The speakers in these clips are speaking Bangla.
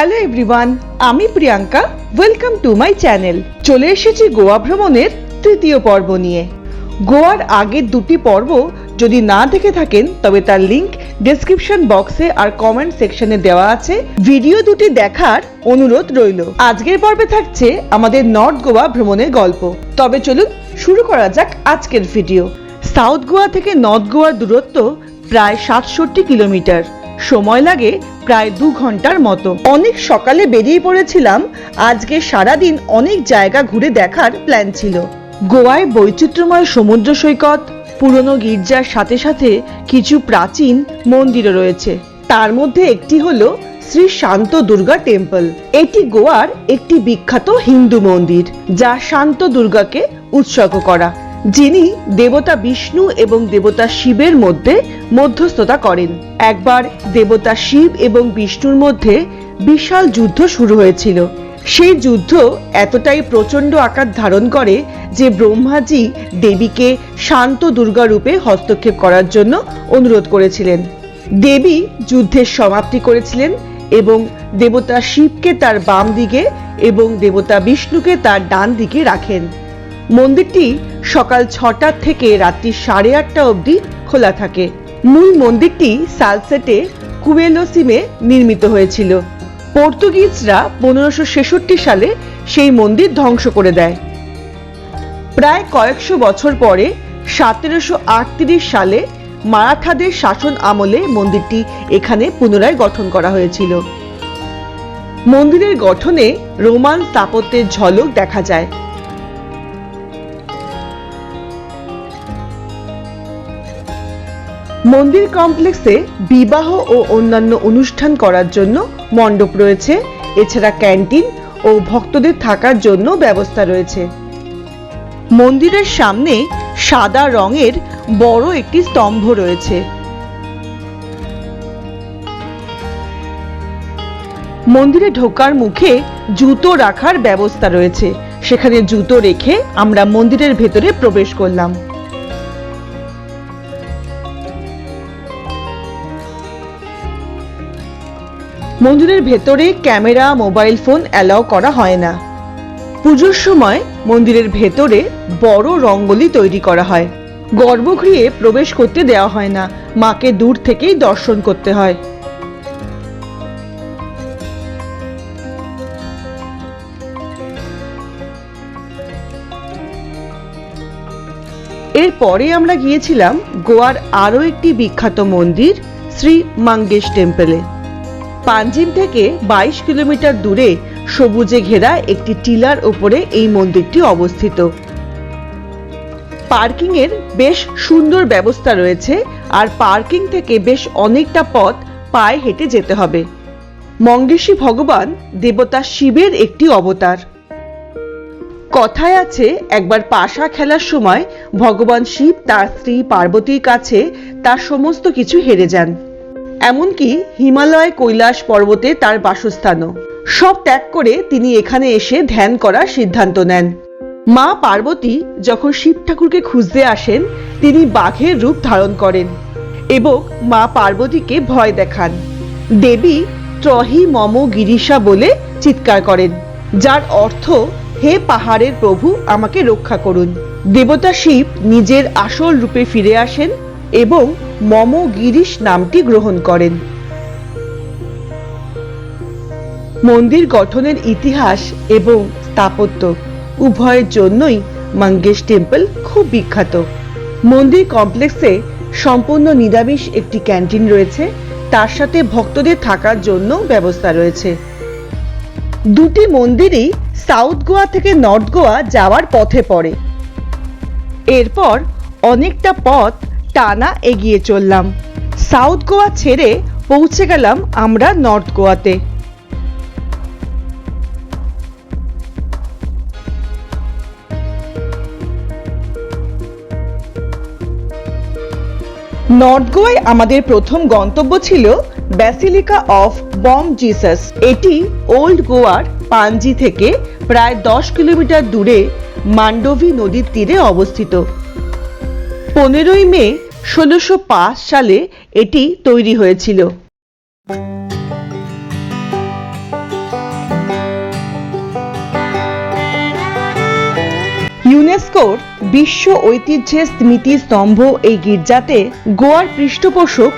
হ্যালো এভরিওয়ান আমি Priyanka welcome to my channel চলে এসেছি গোয়া ভ্রমণের তৃতীয় পর্ব নিয়ে। গোয়ার আগের দুটি পর্ব যদি না দেখে থাকেন, তবে তার লিংক ডেসক্রিপশন বক্সে আর কমেন্ট সেকশনে দেওয়া আছে। ভিডিও দুটি দেখার অনুরোধ রইল। আজকের পর্বে থাকছে আমাদের নর্থ গোয়া ভ্রমণের গল্প। তবে চলুন শুরু করা যাক আজকের ভিডিও সাউথ গোয়া থেকে নর্থ গোয়ার দূরত্ব প্রায় সাতষট্টি কিলোমিটার। সময় লাগে প্রায় দু ঘণ্টার মতো। অনেক সকালে বেরিয়ে পড়েছিলাম, আজকে সারাদিন অনেক জায়গা ঘুরে দেখার প্ল্যান ছিল। গোয়ায় বৈচিত্র্যময় সমুদ্র সৈকত, পুরনো গির্জার সাথে সাথে কিছু প্রাচীন মন্দিরও রয়েছে। তার মধ্যে একটি হলো শ্রী শান্ত দুর্গা টেম্পল। এটি গোয়ার একটি বিখ্যাত হিন্দু মন্দির, যা শান্ত দুর্গাকে উৎসর্গ করা। যিনি দেবতা বিষ্ণু এবং দেবতা শিবের মধ্যে মধ্যস্থতা করেন। একবার দেবতা শিব এবং বিষ্ণুর মধ্যে বিশাল যুদ্ধ শুরু হয়েছিল। সেই যুদ্ধ এতটাই প্রচণ্ড আকার ধারণ করে যে ব্রহ্মাজি দেবীকে শান্ত দুর্গা রূপে হস্তক্ষেপ করার জন্য অনুরোধ করেছিলেন। দেবী যুদ্ধের সমাপ্তি করেছিলেন এবং দেবতা শিবকে তার বাম দিকে এবং দেবতা বিষ্ণুকে তার ডান দিকে রাখেন। মন্দিরটি সকাল ছটা থেকে রাত্রি সাড়ে আটটা অবধি খোলা থাকে। মূল মন্দিরটি সালসেটে কুয়েলোসিমে নির্মিত হয়েছিল। পর্তুগিজরা পনেরোশো ছেষট্টি সালে সেই মন্দির ধ্বংস করে দেয়। প্রায় কয়েকশো বছর পরে, সতেরোশো আটত্রিশ সালে মারাঠাদের শাসন আমলে মন্দিরটি এখানে পুনরায় গঠন করা হয়েছিল। মন্দিরের গঠনে রোমান স্থাপত্যের ঝলক দেখা যায়। মন্দির কমপ্লেক্সে বিবাহ ও অন্যান্য অনুষ্ঠান করার জন্য মণ্ডপ রয়েছে। এছাড়া ক্যান্টিন ও ভক্তদের থাকার জন্য ব্যবস্থা রয়েছে। মন্দিরের সামনে সাদা রঙের বড় একটি স্তম্ভ রয়েছে। মন্দিরে ঢোকার মুখে জুতো রাখার ব্যবস্থা রয়েছে। সেখানে জুতো রেখে আমরা মন্দিরের ভেতরে প্রবেশ করলাম। মন্দিরের ভেতরে ক্যামেরা, মোবাইল ফোন অ্যালাউ করা হয় না। পুজোর সময় মন্দিরের ভেতরে বড় রঙ্গোলি তৈরি করা হয়। গর্ভগৃহে প্রবেশ করতে দেওয়া হয় না, মাকে দূর থেকেই দর্শন করতে হয়। এরপরে আমরা গিয়েছিলাম গোয়ার আরও একটি বিখ্যাত মন্দির, শ্রী মাঙ্গেশ টেম্পলে পাঞ্জিম থেকে বাইশ কিলোমিটার দূরে সবুজে ঘেরা একটি টিলার ওপরে এই মন্দিরটি অবস্থিত। পার্কিং এর বেশ সুন্দর ব্যবস্থা রয়েছে আর পার্কিং থেকে বেশ অনেকটা পথ পায়ে হেঁটে যেতে হবে। মঙ্গেশী ভগবান দেবতা শিবের একটি অবতার। কথায় আছে, একবার পাশা খেলার সময় ভগবান শিব তার স্ত্রী পার্বতীর কাছে তার সমস্ত কিছু হেরে যান। এমনকি হিমালয় কৈলাস পর্বতে তার বাসস্থানও। সব ত্যাগ করে তিনি এখানে এসে ধ্যান করার সিদ্ধান্ত নেন। মা পার্বতী যখন শিব ঠাকুরকে খুঁজতে আসেন, তিনি বাঘের রূপ ধারণ করেন এবং মা পার্বতীকে ভয় দেখান। দেবী ত্রহি মম গিরিশা বলে চিৎকার করেন, যার অর্থ, হে পাহাড়ের প্রভু, আমাকে রক্ষা করুন। দেবতা শিব নিজের আসল রূপে ফিরে আসেন এবং মম গিরিশ নামটি গ্রহণ করেন। মন্দির গঠনের ইতিহাস এবং স্থাপত্য উভয়ের জন্যই মঙ্গেশ টেম্পল খুব বিখ্যাত। মন্দির কমপ্লেক্সে সম্পূর্ণ নিরামিষ একটি ক্যান্টিন রয়েছে, তার সাথে ভক্তদের থাকার জন্য ব্যবস্থা রয়েছে। দুটি মন্দিরই সাউথ গোয়া থেকে নর্থ গোয়া যাওয়ার পথে পড়ে। এরপর অনেকটা পথ টানা এগিয়ে চললাম। সাউথ গোয়া ছেড়ে পৌঁছে গেলাম আমরা নর্থ গোয়াতে। নর্থ গোয়ায় আমাদের প্রথম গন্তব্য ছিল ব্যাসিলিকা অফ বম জিসাস। এটি ওল্ড গোয়ার পাঞ্জি থেকে প্রায় দশ কিলোমিটার দূরে মান্ডোভি নদীর তীরে অবস্থিত। পনেরোই মে ষোলোশো সালে এটি তৈরি হয়েছিল। ইউনেস্কোর বিশ্ব ঐতিহ্যের স্মৃতিস্তম্ভ এই গির্জাতে গোয়ার পৃষ্ঠপোষক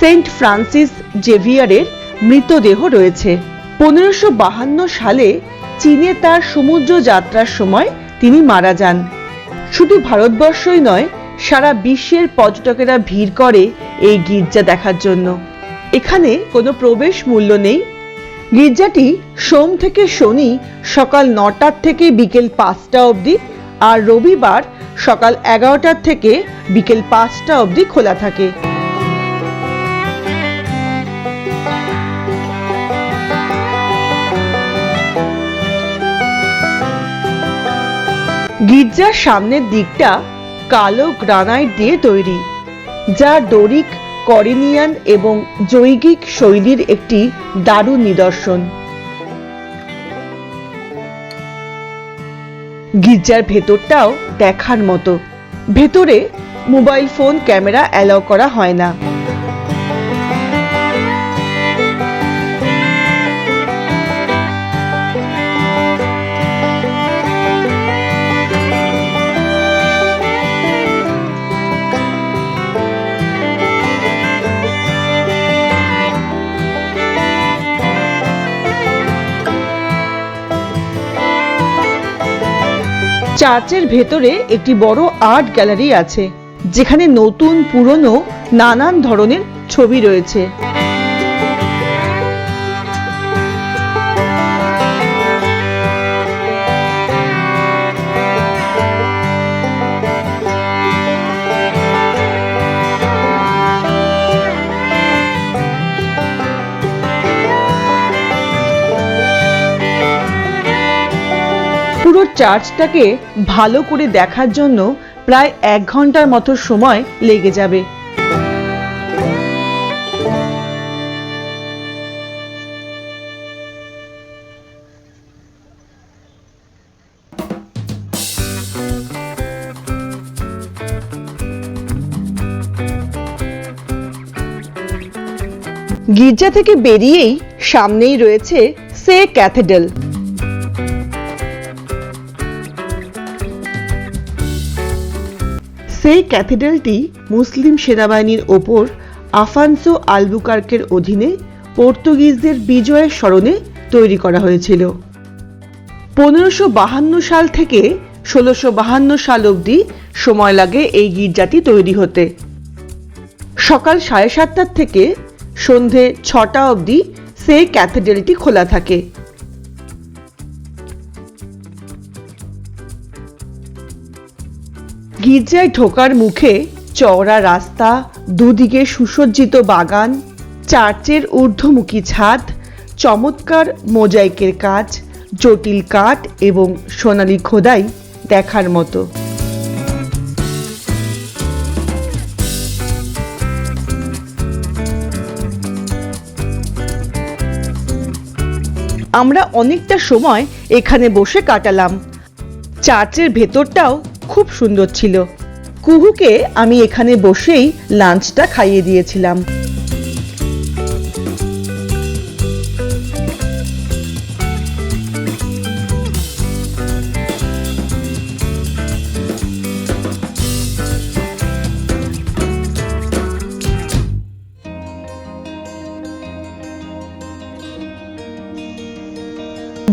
সেন্ট ফ্রান্সিস জেভিয়ারের মৃতদেহ রয়েছে। পনেরোশো সালে চীনে তার সমুদ্র যাত্রার সময় তিনি মারা যান। শুধু ভারতবর্ষই নয় সারা বিশ্বের পর্যটকেরা ভিড় করে এই গির্জা দেখার জন্য। এখানে কোনো প্রবেশ মূল্য নেই। গির্জাটি সোম থেকে শনি সকাল নটার থেকে বিকেল পাঁচটা অবধি আর রবিবার সকাল এগারোটার থেকে বিকেল পাঁচটা অবধি খোলা থাকে। গির্জার সামনের দিকটা কালো গ্রানাইট দিয়ে তৈরি, যা ডোরিক, করিনিয়ান এবং জৈগিক শৈলীর একটি দারুণ নিদর্শন। গির্জার ভেতরটাও দেখার মতো। ভেতরে মোবাইল ফোন, ক্যামেরা অ্যালাউ করা হয় না। চার্চের ভেতরে একটি বড় আর্ট গ্যালারি আছে যেখানে নতুন পুরনো নানান ধরনের ছবি রয়েছে। চার্চটাকে ভালো করে দেখার জন্য প্রায় এক ঘণ্টার মতো সময় লেগে যাবে। গির্জা থেকে বেরিয়েই সামনেই রয়েছে সে ক্যাথেড্রাল। সেই ক্যাথেড্রালটি মুসলিম সেনাবাহিনীর ওপর আফানসো আলবুকার্কের অধীনে পর্তুগিজদের বিজয়ের স্মরণে তৈরি করা হয়েছিল। পনেরোশো বাহান্ন সাল থেকে ষোলোশো বাহান্ন সাল অবধি সময় লাগে এই গির্জাটি তৈরি হতে। সকাল সাড়ে সাতটার থেকে সন্ধে ছটা অবধি সেই ক্যাথেড্রালটি খোলা থাকে। গির্জায় ঢোকার মুখে চওড়া রাস্তা, দুদিকে সুসজ্জিত বাগান, চার্চের ঊর্ধ্বমুখী ছাদ, চমৎকার মোজাইকের কাজ, জটিল কাঠ এবং সোনালি খোদাই দেখার মতো। আমরা অনেকটা সময় এখানে বসে কাটালাম। চার্চের ভেতরটাও খুব সুন্দর ছিল। কুহুকে আমি এখানে বসেই লাঞ্চটা খাইয়ে দিয়েছিলাম।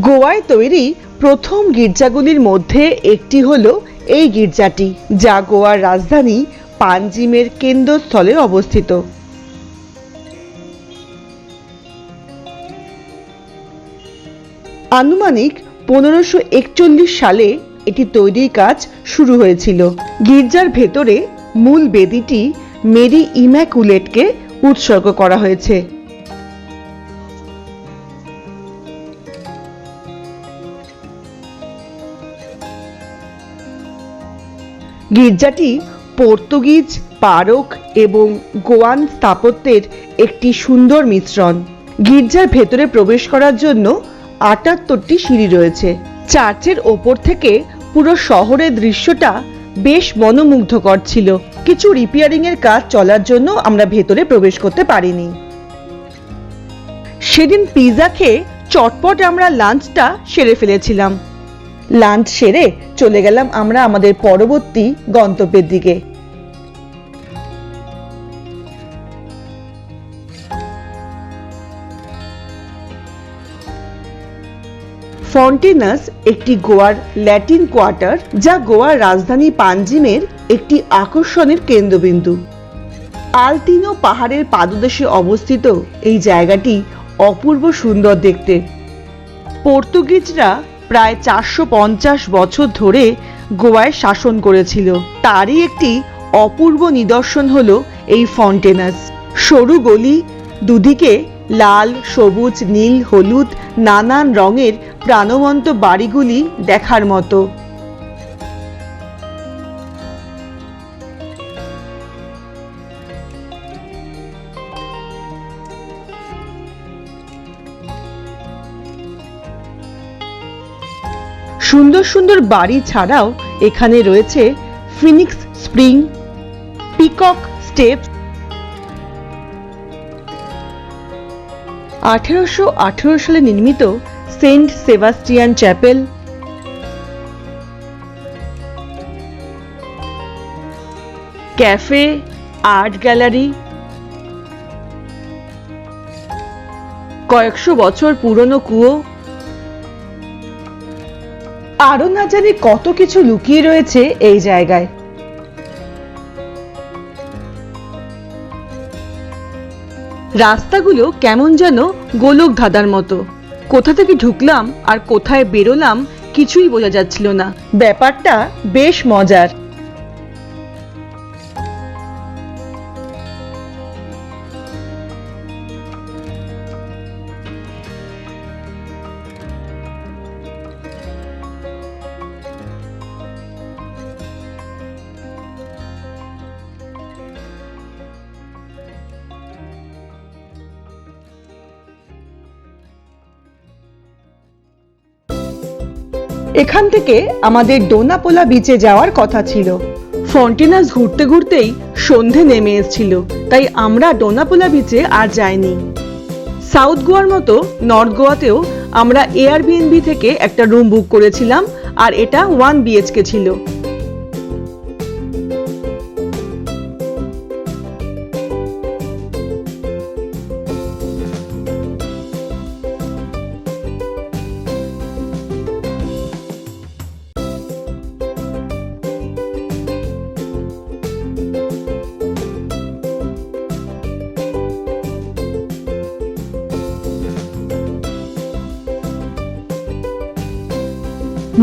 গোয়ায় তৈরি প্রথম গির্জাগুলির মধ্যে একটি হলো এই গির্জাটি যা গোয়ার রাজধানী পাঞ্জিমের কেন্দ্রস্থলে অবস্থিত। আনুমানিক পনেরোশো একচল্লিশ সালে এটি তৈরির কাজ শুরু হয়েছিল। গির্জার ভেতরে মূল বেদিটি মেরি ইম্যাকুলেটকে উৎসর্গ করা হয়েছে। গির্জাটি পর্তুগিজ পারক এবং গোয়ান স্থাপত্যের একটি সুন্দর মিশ্রণ। গির্জার ভেতরে প্রবেশ করার জন্য আটাত্তরটি সিঁড়ি রয়েছে। চার্চের ওপর থেকে পুরো শহরের দৃশ্যটা বেশ মনোমুগ্ধকর ছিল। কিছু রিপেয়ারিং এর কাজ চলার জন্য আমরা ভেতরে প্রবেশ করতে পারিনি। সেদিন পিৎজা খেয়ে চটপট আমরা লাঞ্চটা সেরে ফেলেছিলাম। লাঞ্চ সেরে চলে গেলাম আমরা আমাদের পরবর্তী গন্তব্যের দিকে। ফন্টেনাস একটি গোয়ার ল্যাটিন কোয়ার্টার যা গোয়ার রাজধানী পাঞ্জিমের একটি আকর্ষণের কেন্দ্রবিন্দু। আলতিনো পাহাড়ের পাদদেশে অবস্থিত এই জায়গাটি অপূর্ব সুন্দর দেখতে। পর্তুগিজরা প্রায় চারশো পঞ্চাশ বছর ধরে গোয়ায় শাসন করেছিল। তারই একটি অপূর্ব নিদর্শন হল এই ফন্টেনাস সরু গলি, দুদিকে লাল, সবুজ, নীল, হলুদ, নানান রঙের প্রাণবন্ত বাড়িগুলি দেখার মতো। সুন্দর সুন্দর বাড়ি ছাড়াও এখানে রয়েছে ফিনিক্স স্প্রিং পিকক স্টেপ আঠেরোশো আঠেরো সালে নির্মিত Saint Sebastian chapel. Cafe, art gallery. কয়েকশো বছর পুরনো কুয়ো। আরও না জানি কত কিছু লুকিয়ে রয়েছে এই জায়গায়। রাস্তাগুলো কেমন যেন গোলক ধাঁধার মতো। কোথা থেকে ঢুকলাম আর কোথায় বেরোলাম কিছুই বোঝা যাচ্ছিল না। ব্যাপারটা বেশ মজার। এখান থেকে আমাদের ডোনাপোলা বিচে যাওয়ার কথা ছিল। ফন্টিনাস ঘুরতে ঘুরতেই সন্ধে নেমে এসেছিল, তাই আমরা ডোনাপোলা বিচে আর যাইনি। সাউথ গোয়ার মতো নর্থ গোয়াতেও আমরা এয়ারবিএনবি থেকে একটা রুম বুক করেছিলাম, আর এটা ওয়ান বিএচকে ছিল।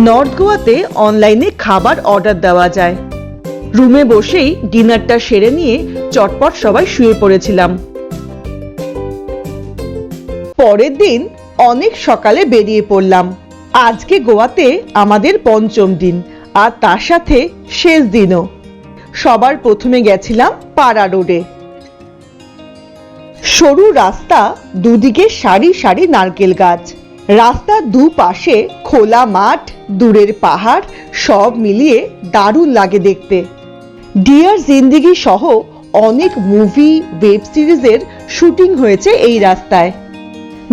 নর্থ গোয়াতে অনলাইনে খাবার অর্ডার দেওয়া যায়। রুমে বসেই ডিনারটা সেরে নিয়ে চটপট সবাই শুয়ে পড়েছিলাম। পরের দিন অনেক সকালে বেরিয়ে পড়লাম। আজকে গোয়াতে আমাদের পঞ্চম দিন, আর তার সাথে শেষ দিনও। সবার প্রথমে গেছিলাম পাড়া রোডে। সরু রাস্তা দুদিকে সারি সারি নারকেল গাছ। রাস্তার দুপাশে খোলা মাঠ, দূরের পাহাড়, সব মিলিয়ে দারুণ লাগে দেখতে। ডিয়ার জিন্দিগি সহ অনেক মুভি, ওয়েব সিরিজের শুটিং হয়েছে এই রাস্তায়।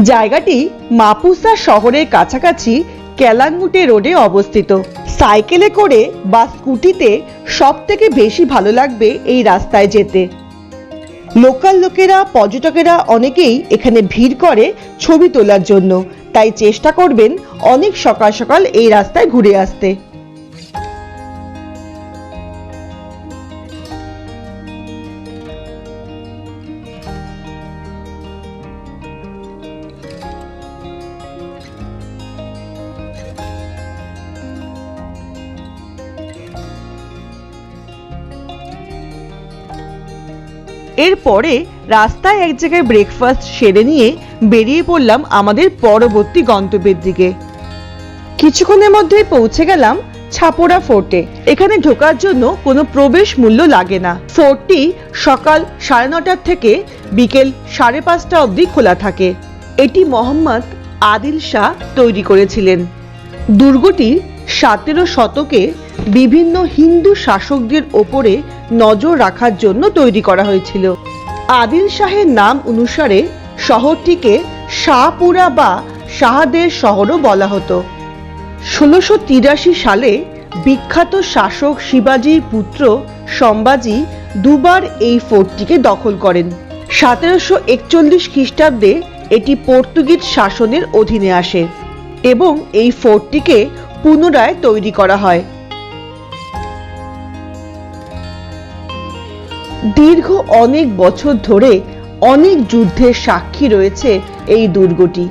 জায়গাটি মাপুসা শহরের কাছাকাছি ক্যালাঙ্গুটে রোডে অবস্থিত। সাইকেলে করে বা স্কুটিতে সব থেকে বেশি ভালো লাগবে এই রাস্তায় যেতে। লোকাল লোকেরা, পর্যটকেরা অনেকেই এখানে ভিড় করে ছবি তোলার জন্য। তাই চেষ্টা করবেন অনেক সকাল সকাল এই রাস্তায় ঘুরে আসতে। এরপরে রাস্তায় এক জায়গায় ব্রেকফাস্ট সেরে নিয়ে বেরিয়ে পড়লাম আমাদের পরবর্তী গন্তব্যের দিকে। কিছুক্ষণের মধ্যেই পৌঁছে গেলাম ছাপোড়া ফোর্টে এখানে ঢোকার জন্য কোনো প্রবেশ মূল্য লাগে না। ফোর্টটি সকাল সাড়ে নটার থেকে বিকেল সাড়ে পাঁচটা অবধি খোলা থাকে। এটি মোহাম্মদ আদিল শাহ তৈরি করেছিলেন। দুর্গটি সতেরো শতকে বিভিন্ন হিন্দু শাসকদের ওপরে নজর রাখার জন্য তৈরি করা হয়েছিল। আদিল শাহের নাম অনুসারে শহরটিকে শাহপুরা বা শাহদের শহরও বলা হতো। ষোলোশো তিরাশি সালে বিখ্যাত শাসক শিবাজির পুত্র সম্বাজি দুবার এই ফোর্টটিকে দখল করেন। সতেরোশো একচল্লিশ খ্রিস্টাব্দে এটি পর্তুগিজ শাসনের অধীনে আসে এবং এই ফোর্টটিকে পুনরায় তৈরি করা হয়। দীর্ঘ অনেক বছর ধরে অনেক যুদ্ধের সাক্ষী রয়েছে এই দুর্গটি।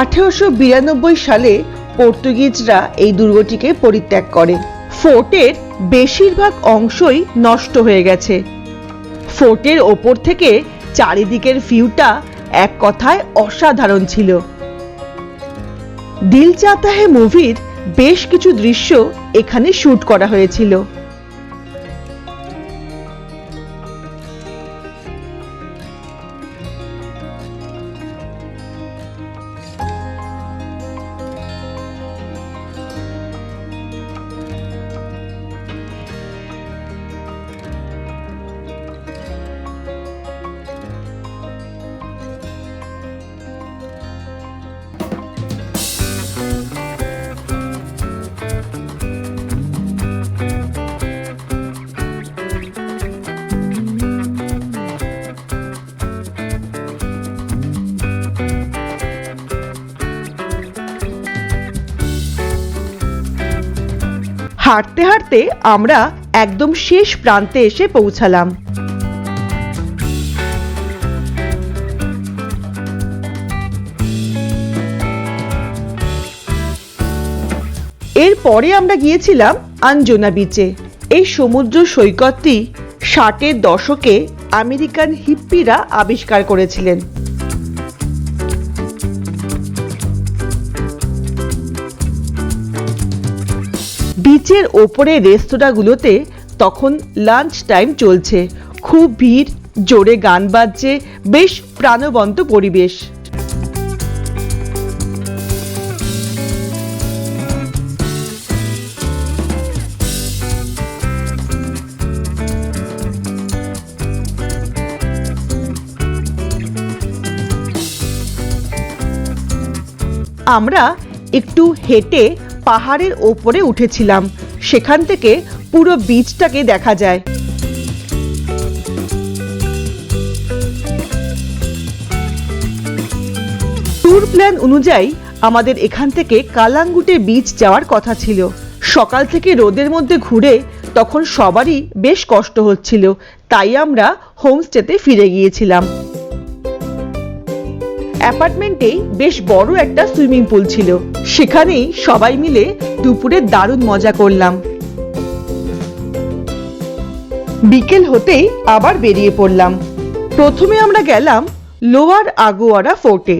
আঠেরোশো বিরানব্বই সালে পর্তুগিজরা এই দুর্গটিকে পরিত্যাগ করে। ফোর্টের বেশিরভাগ অংশই নষ্ট হয়ে গেছে। ফোর্টের ওপর থেকে চারিদিকের ভিউটা এক কথায় অসাধারণ ছিল। দিল চাতা মুভির বেশ কিছু দৃশ্য এখানে শ্যুট করা হয়েছিল। হাঁটতে হাঁটতে আমরা একদম শেষ প্রান্তে এসে পৌঁছালাম। এরপরে আমরা গিয়েছিলাম আঞ্জনা বিচে। এই সমুদ্র সৈকতটি ষাটের দশকে আমেরিকান হিপ্পিরা আবিষ্কার করেছিলেন। বিচের ওপরে রেস্তোরাঁগুলোতে তখন লাঞ্চ টাইম চলছে। খুব ভিড়, জোরে গান বাজছে, বেশ প্রাণবন্ত পরিবেশ। আমরা একটু হেঁটে পাহাড়ের ওপরে উঠেছিলাম। সেখান থেকে পুরো বীজটাকে দেখা যায়। ট্যুর প্ল্যান অনুযায়ী আমাদের এখান থেকে কালাঙ্গুটে বীচ যাওয়ার কথা ছিল। সকাল থেকে রোদের মধ্যে ঘুরে তখন সবারই বেশ কষ্ট হচ্ছিল। তাই আমরা হোমস্টেতে ফিরে গিয়েছিলাম। অ্যাপার্টমেন্টেই বেশ বড় একটা সুইমিং পুল ছিল। সেখানেই সবাই মিলে দুপুরে দারুণ মজা করলাম। বিকেল হতেই আবার বেরিয়ে পড়লাম। প্রথমে আমরা গেলাম লোয়ার আগোয়ারা ফোর্টে।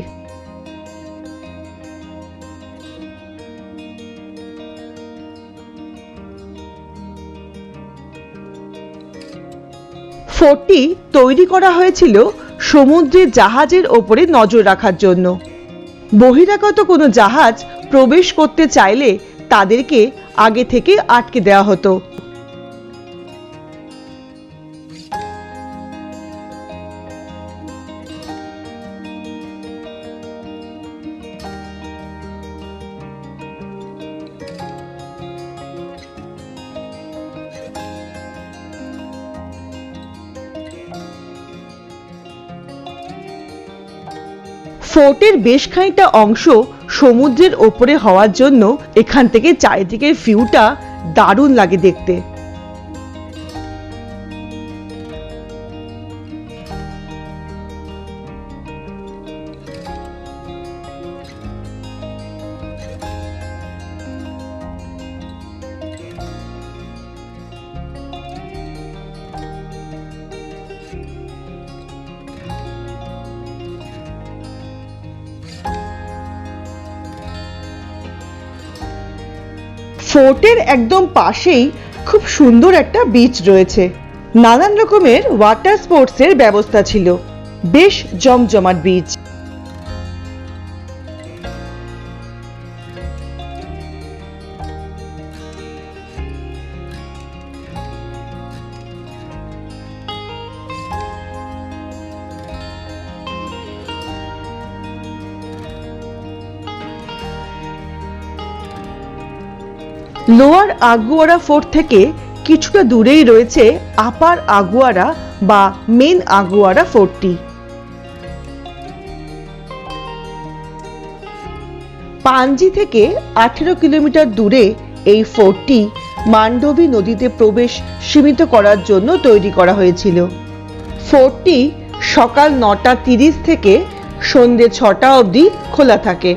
ফোর্টটি তৈরি করা হয়েছিল সমুদ্রে জাহাজের ওপরে নজর রাখার জন্য। বহিরাগত কোনো জাহাজ প্রবেশ করতে চাইলে তাদেরকে আগে থেকে আটকে দেওয়া হতো। ফোর্টের বেশ খানিকটা অংশ সমুদ্রের ওপরে হওয়ার জন্য এখান থেকে চারিদিকের ভিউটা দারুণ লাগে দেখতে। ফোর্টের একদম পাশেই খুব সুন্দর একটা বিচ রয়েছে। নানান রকমের ওয়াটার স্পোর্টসের ব্যবস্থা ছিল। বেশ জমজমাট বিচ আগুয়ারা ফোর্ট থেকে কিছুটা দূরেই রয়েছে আপার আগুয়ারা বা মেন আগুয়ারা ফোর্টটি। পাঞ্জি থেকে আঠেরো কিলোমিটার দূরে এই ফোর্টটি মান্ডবী নদীতে প্রবেশ সীমিত করার জন্য তৈরি করা হয়েছিল। ফোর্টটি সকাল নটা তিরিশ থেকে সন্ধে ছটা অবধি খোলা থাকে।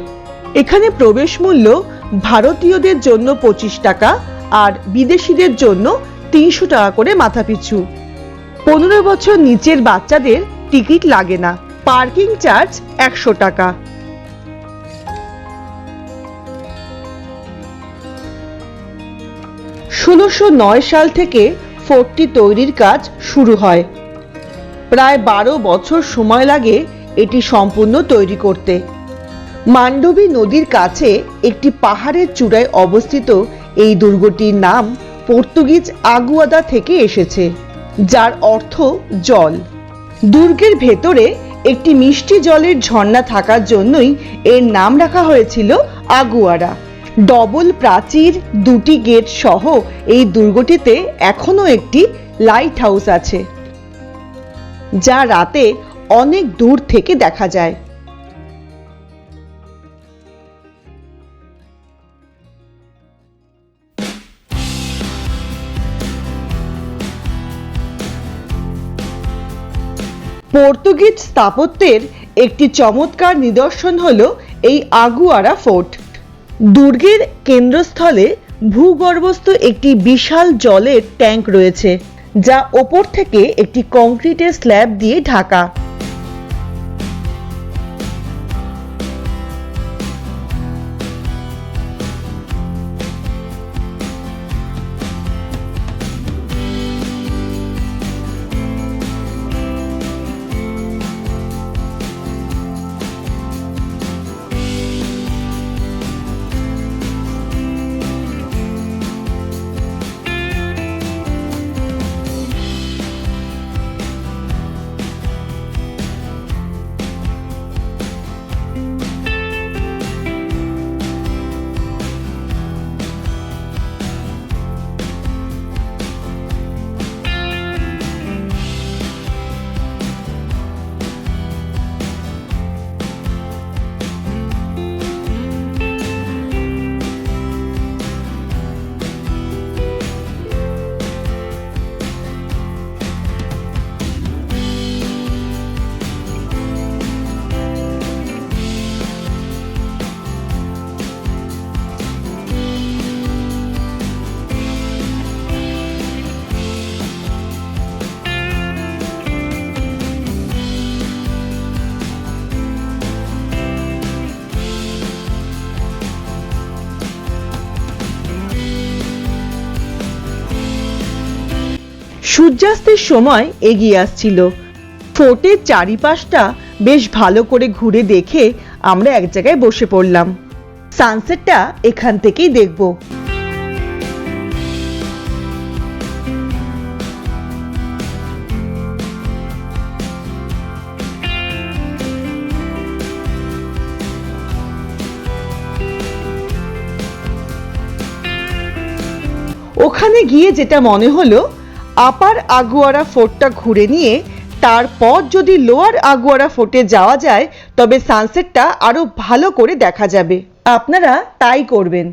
এখানে প্রবেশ মূল্য ভারতীয়দের জন্য পঁচিশ টাকা আর বিদেশিদের জন্য তিনশো টাকা করে মাথাপিছু। পনেরো বছর নিচের বাচ্চাদের টিকিট লাগে না। পার্কিং চার্জ একশো টাকা। ষোলোশো নয় সাল থেকে ফোর্টটি তৈরির কাজ শুরু হয়। প্রায় বারো বছর সময় লাগে এটি সম্পূর্ণ তৈরি করতে। মান্ডবী নদীর কাছে একটি পাহাড়ের চূড়ায় অবস্থিত এই দুর্গটির নাম পর্তুগিজ আগুয়াদা থেকে এসেছে, যার অর্থ জল। দুর্গের ভেতরে একটি মিষ্টি জলের ঝর্ণা থাকার জন্যই এর নাম রাখা হয়েছিল আগুয়ারা। ডবল প্রাচীর দুটি গেট সহ এই দুর্গটিতে এখনও একটি লাইট হাউস আছে, যা রাতে অনেক দূর থেকে দেখা যায়। পর্তুগিজ স্থাপত্যের একটি চমৎকার নিদর্শন হল এই আগুয়ারা ফোর্ট। দুর্গের কেন্দ্রস্থলে ভূগর্ভস্থ একটি বিশাল জলের ট্যাঙ্ক রয়েছে, যা ওপর থেকে একটি কংক্রিটের স্ল্যাব দিয়ে ঢাকা। সূর্যাস্তের সময় এগিয়ে আসছিল। ফোর্টের চারিপাশটা বেশ ভালো করে ঘুরে দেখে আমরা এক জায়গায় বসে পড়লাম। সানসেটটা এখান থেকেই দেখব। ওখানে গিয়ে যেটা মনে হলো আপার আগুয়ারা ফোর্টটা ঘুরে নিয়ে তারপর যদি লোয়ার আগুয়ারা ফোর্টে যাওয়া যায়, তবে সানসেটটা আরও ভালো করে দেখা যাবে। আপনারা তাই করবেন।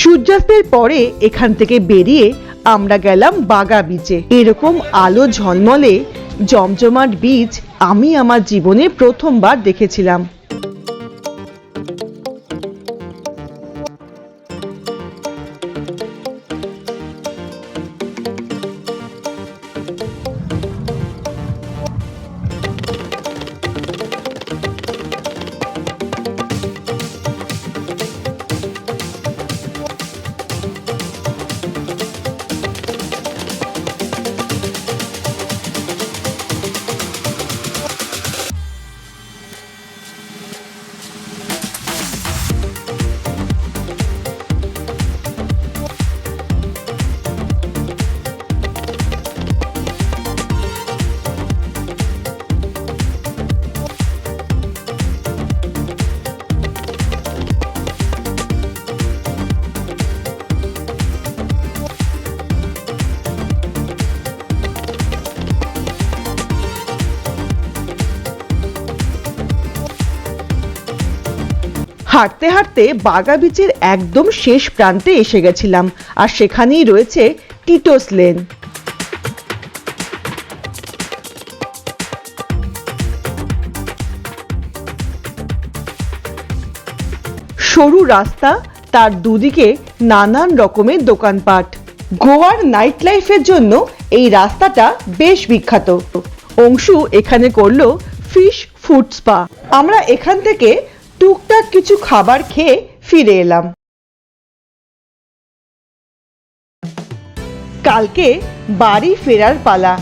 সূর্যাস্তের পরে এখান থেকে বেরিয়ে আমরা গেলাম বাগা বিচে এরকম আলো ঝলমলে, জমজমাট বীজ আমি আমার জীবনে প্রথমবার দেখেছিলাম। হাঁটতে হাঁটতে বাগা বিচের একদম শেষ প্রান্তে এসে গেছিলাম, আর সেখানেই রয়েছে টিটোস লেন। সরু রাস্তা, তার দুদিকে নানান রকমের দোকানপাট। গোয়ার নাইট লাইফের জন্য এই রাস্তাটা বেশ বিখ্যাত। অংশু এখানে করল ফিশ ফুড স্পা। আমরা এখান থেকে টুকটাক কিছু খাবার খেয়ে ফিরে এলাম। কালকে বাড়ি ফেরার পালা।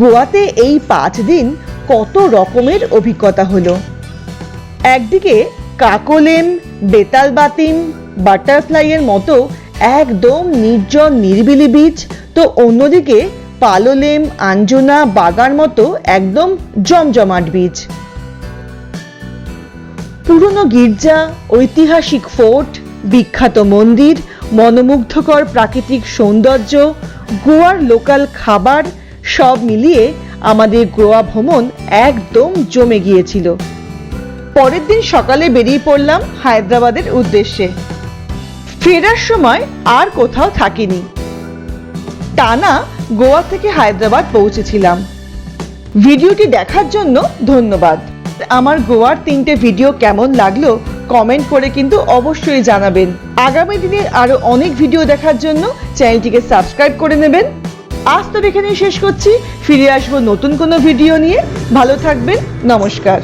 গোয়াতে এই পাঁচ দিন কত রকমের অভিজ্ঞতা হলো। একদিকে কাকলেম বেতাল বাতিম, বাটারফ্লাইয়ের মতো একদম নির্জন নিরিবিলি বীচ তো অন্যদিকে পালোলেম আঞ্জনা, বাগার মতো একদম জমজমাট বীচ পুরনো গির্জা, ঐতিহাসিক ফোর্ট, বিখ্যাত মন্দির, মনোমুগ্ধকর প্রাকৃতিক সৌন্দর্য, গোয়ার লোকাল খাবার, সব মিলিয়ে আমাদের গোয়া ভ্রমণ একদম জমে গিয়েছিল। পরের দিন সকালে বেরিয়ে পড়লাম হায়দ্রাবাদের উদ্দেশ্যে। ফেরার সময় আর কোথাও থাকিনি। টানা গোয়া থেকে হায়দ্রাবাদ পৌঁছেছিলাম। ভিডিওটি দেখার জন্য ধন্যবাদ। আমার গোয়ার তিনটে ভিডিও কেমন লাগল কমেন্ট করে কিন্তু অবশ্যই জানাবেন। আগামী দিনের আরও অনেক ভিডিও দেখার জন্য চ্যানেলটিকে সাবস্ক্রাইব করে নেবেন। আজ তো এখানেই শেষ করছি, ফিরে আসব নতুন কোনো ভিডিও নিয়ে। ভালো থাকবেন, নমস্কার।